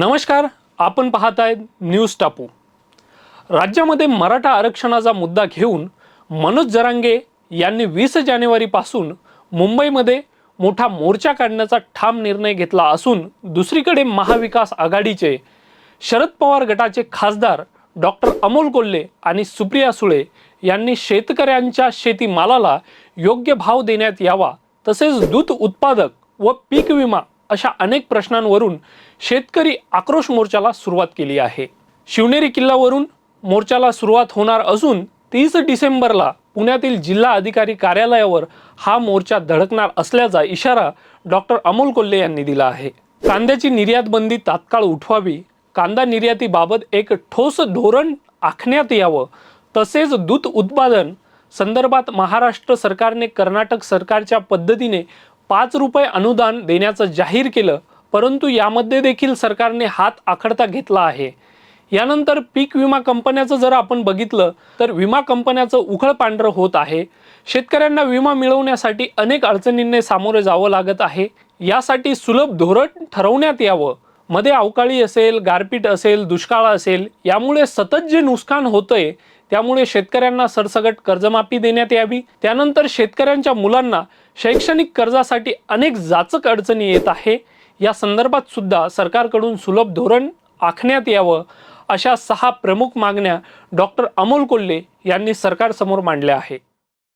नमस्कार आपण पाहत आहेत न्यूज टापू. राज्यामध्ये मराठा आरक्षणाचा मुद्दा घेऊन मनोज जरांगे यांनी वीस जानेवारीपासून मुंबईमध्ये मोठा मोर्चा काढण्याचा ठाम निर्णय घेतला असून दुसरीकडे महाविकास आघाडीचे शरद पवार गटाचे खासदार डॉक्टर अमोल कोल्हे आणि सुप्रिया सुळे यांनी शेतकऱ्यांच्या शेतीमालाला योग्य भाव देण्यात यावा तसेच दूध उत्पादक व पीक विमा अशा अनेक प्रश्नांवरून शेतकरी आक्रोश मोर्चाला सुरुवात केली आहे. शिवनेरी किल्ल्यावरून मोर्चाला सुरुवात होणार असून तीस डिसेंबरला पुण्यातील जिल्हा अधिकारी कार्यालयावर हा मोर्चा धडकणार असल्याचा इशारा डॉक्टर अमोल कोल्हे यांनी दिला आहे. कांद्याची निर्यात बंदी तात्काळ उठवावी कांदा निर्यातीबाबत एक ठोस धोरण आखण्यात यावं तसेच दूध उत्पादन संदर्भात महाराष्ट्र सरकारने कर्नाटक सरकारच्या पद्धतीने पाच रुपये अनुदान देण्याचं जाहीर केलं परंतु यामध्ये देखील सरकारने हात आखडता घेतला आहे. यानंतर पीक विमा कंपन्याचं जर आपण बघितलं तर विमा कंपन्याचं उखळ पांढरं होत आहे. शेतकऱ्यांना विमा मिळवण्यासाठी अनेक अडचणींनी सामोरे जावं लागत आहे. यासाठी सुलभ धोरण ठरवण्यात यावं. मध्ये अवकाळी असेल गारपीट असेल दुष्काळ असेल यामुळे सतत जे नुकसान होतंय त्यामुळे शेतकऱ्यांना सरसगट कर्जमाफी देण्यात यावी. त्यानंतर शेतकऱ्यांच्या मुलांना शैक्षणिक कर्जासाठी अनेक जाचक अडचणी येत आहे. या संदर्भात सुद्धा सरकारकडून सुलभ धोरण आखण्यात यावं अशा सहा प्रमुख मागण्या डॉक्टर अमोल कोल्हे यांनी सरकारसमोर मांडल्या आहे